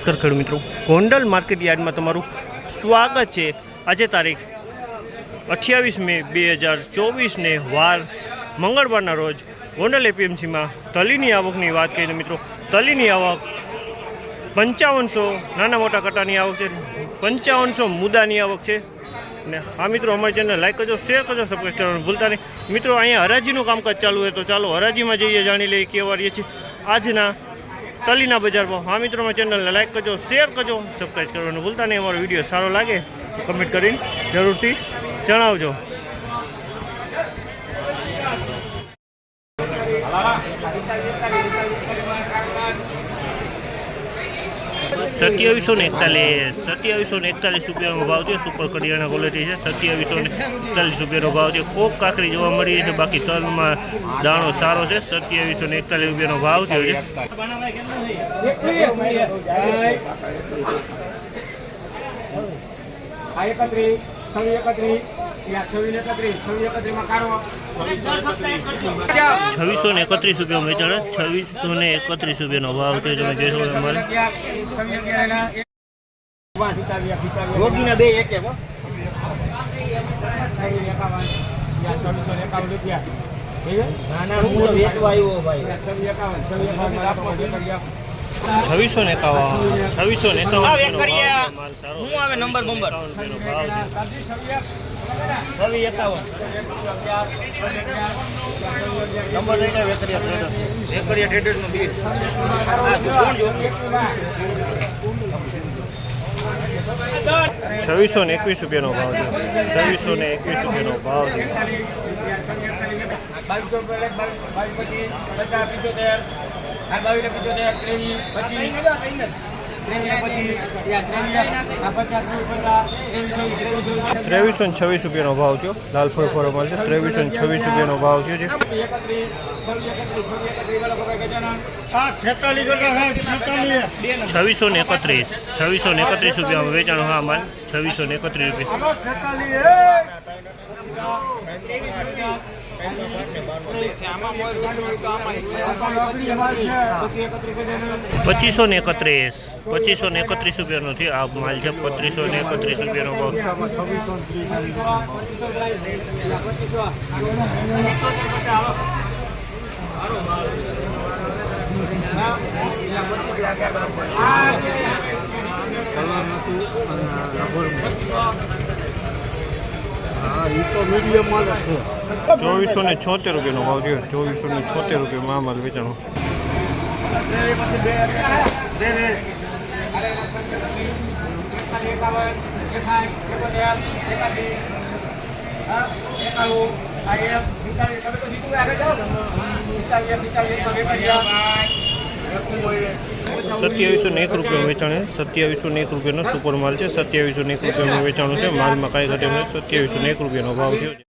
નમસ્કાર ખેડૂત મિત્રો. ગોંડલ માર્કેટ યાર્ડમાં તમારું સ્વાગત છે. આજે તારીખ અઠ્યાવીસ મે બે હજાર ચોવીસને વાર મંગળવારના રોજ ગોંડલ એપીએમસીમાં તલીની આવકની વાત કરીએ મિત્રો, તલીની આવક પંચાવનસો, નાના મોટા કટાની આવક છે, પંચાવનસો મુદ્દાની આવક છે. ને આ મિત્રો, અમારી ચેનલ લાઈક કરજો શેર કરજો સબસ્ક્રાઈબ કરવાનું ભૂલતા નહીં. મિત્રો, અહીંયા હરાજીનું કામકાજ ચાલુ હોય તો ચાલો હરાજીમાં જઈએ, જાણી લઈએ કેવા રહીએ છીએ. આજના તલીના બજારમાં. હા મિત્રો, અમારી ચેનલને લાઈક કરજો શેર કરજો સબસ્ક્રાઈબ કરવાનું ભૂલતા નહીં અમારો વીડિયો સારો લાગે તો કમેન્ટ કરીને જરૂરથી જણાવજો. સત્યાવીસો ને એકતાલીસ, સત્યાવીસો ને એકતાલીસ રૂપિયાનો ભાવ છે સુપર કડિયાણા ક્વોલિટી છે. સત્યાવીસો ને એકતાલીસ રૂપિયાનો ભાવ છે કોક કાકરી જોવા મળી છે. બાકી તલમાં દાણો સારો છે. સત્યાવીસો ને એકતાલીસ રૂપિયાનો ભાવ થયો છે. એકત્રીસ. છવ્વીસ એકત્રીસ છવ્વીસ ને એકત્રીસ રૂપિયા વેચાણ છવ્વીસો ને એકત્રીસ રૂપિયાનો ભાવ છે તમે જોઈ શકો અમારે રોગીના બે એક એક હો. છવ્વીસ એકાવન યા છવ્વીસો ને એકાવન રૂપિયા થઈ ગયું? યા છવ્વીસ એકાવન છવ્વીસ એકાવન. છવ્વીસો ને એકાવન છવ્વીસો ને એકાવન હા, આવે નંબર બંબર? એકાવન. ભાવ છે સાદી છવ્વીસ છવ્વીસ એકાવન નંબર લઈ જાવ ટ્રેડર્સ એકરિયા ટ્રેડર્સનું બિલ કોણ જો? છવ્વીસો ને એકવીસ રૂપિયાનો ભાવ છે. છવ્વીસો ને એકવીસ રૂપિયાનો ભાવ છે. બાવીસ પચીસ પચાસ પિચોતેર. આ બાવીસ ને પિચોતેર ત્રેવીસ પચીસ. ત્રેવીસ ને છવ્વીસ રૂપિયાનો ભાવ થયો. લાલ ફળ ફળો મળશે. ત્રેવીસો ને છવ્વીસ રૂપિયાનો ભાવ થયો છે. છવ્વીસ ને એકત્રીસ. છવ્વીસો ને એકત્રીસ રૂપિયામાં વેચાણ હા માલ છવ્વીસો ને એકત્રીસ રૂપિયા. પચીસો ને એકત્રીસ. પચીસો ને એકત્રીસ રૂપિયાનો છે આ માલ છે પચીસો ને એકત્રીસ રૂપિયાનો ભાવ. ચોવીસો ને છોતેર રૂપિયાનો ભાવ થયો. ચોવીસો ને છોતેર રૂપિયામાં આ માલ વેચાણો સત્યાવીસો ને એક રૂપિયા વેચાણ સત્યાવીસો ને એક રૂપિયાનો સુપર માલ છે. સત્યાવીસો ને એક રૂપિયાનું વેચાણું છે. માલમાં કાંઈ ઘટે સત્યાવીસો ને એક રૂપિયાનો ભાવ છે.